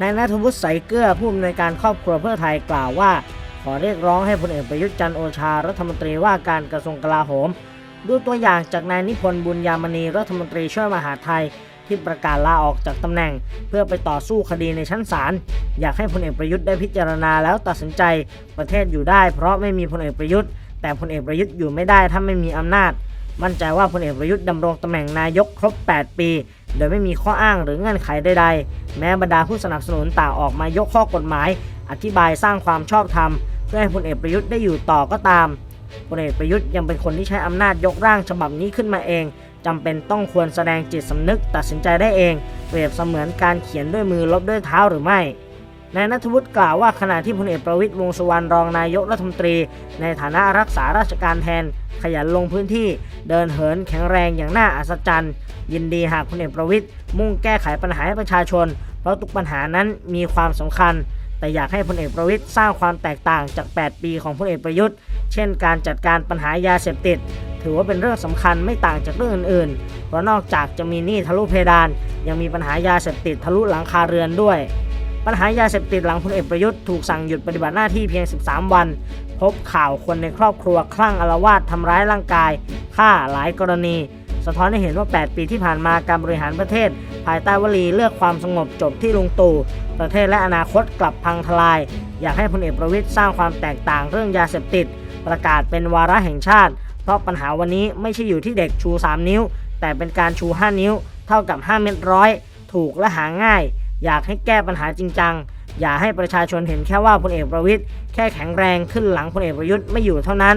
วุฒิใสเกลือผู้อำนวยการครอบครัวเพื่อไทยกล่าวว่า ขอเรียกร้องให้พลเอกประยุทธ์จันโอชารัฐมนตรีว่าการกระทรวงกลาโหม ดูตัวอย่างจากนายนิพนธ์บุญยามณีรัฐมนตรีช่วยมหาไทยที่ประกาศลาออกจากตำแหน่ง เพื่อไปต่อสู้คดีในชั้นศาลอยากให้พลเอกประยุทธ์ได้พิจารณาแล้วตัดสินใจประเทศอยู่ได้ เพราะไม่มีพลเอกประยุทธ์ แต่พลเอกประยุทธ์อยู่ไม่ได้ถ้าไม่มีอำนาจ มั่นใจว่าพลเอกประยุทธ์ดำรงตำแหน่งนายกครบ 8 ปี โดยไม่มีข้ออ้างหรือเงื่อนไขใดๆ แม้บรรดาผู้สนับสนุนต่างออกมายกข้อกฎหมาย อธิบายสร้างความชอบธรรม เพื่อให้พลเอกประยุทธ์ได้อยู่ต่อก็ตามพลเอกประยุทธ์ยังเป็นคนที่ใช้อำนาจยกร่างฉบับนี้ขึ้นมาเอง จำเป็นต้องควรแสดงจิตสำนึกตัดสินใจได้เอง เปรียบเสมือนการเขียนด้วยมือลบด้วยเท้าหรือไม่นายนัทวุฒิกล่าวว่าขณะที่พลเอกประวิตยวงสุวรรณรองนายกรัฐมนตรี ในฐานะรักษาราชการแทน ขยันลงพื้นที่ เดินเหินแข็งแรงอย่างน่าอัศจรรย์ ยินดีหากพลเอกประวิตยมุ่งแก้ไขปัญหาให้ประชาชน เพราะทุกปัญหานั้นมีความสำคัญ แต่อยากให้พลเอกประวิตยสร้างความแตกต่างจาก 8 ปีของพลเอกประยุทธ์ เช่น การจัดการปัญหายาเสพติด ถือว่าเป็นเรื่องสำคัญไม่ต่างจากเรื่องอื่นๆ เพราะนอกจากจะมีหนี้ทะลุเพดาน ยังมีปัญหายาเสพติดทะลุหลังคาเรือนด้วยปัญหายาเสพติดหลังพลเอกประยุทธ์ถูกสั่งหยุดปฏิบัติหน้าที่เพียง 13 วัน พบข่าวคนในครอบครัวคลั่งอารวาสทำร้ายร่างกายฆ่าหลายกรณี สะท้อนให้เห็นว่า 8 ปีที่ผ่านมาการบริหารประเทศ ภายใต้วลีเลือกความสงบจบที่ลุงตู่ประเทศและอนาคตกลับพังทลาย อยากให้พลเอกประวิตยสร้างความแตกต่างเรื่องยาเสพติด ประกาศเป็นวาระแห่งชาติ เพราะปัญหาวันนี้ไม่ใช่อยู่ที่เด็กชู 3 นิ้ว แต่เป็นการชู 5 นิ้ว เท่ากับ 5 เม็ดร้อยถูกและหาง่าย อยากให้แก้ปัญหาจริงจังอย่าให้ประชาชนเห็นแค่ว่าพลเอกประวิตยแค่แข็งแรงขึ้นหลังพลเอกประยุทธ์ไม่อยู่เท่านั้น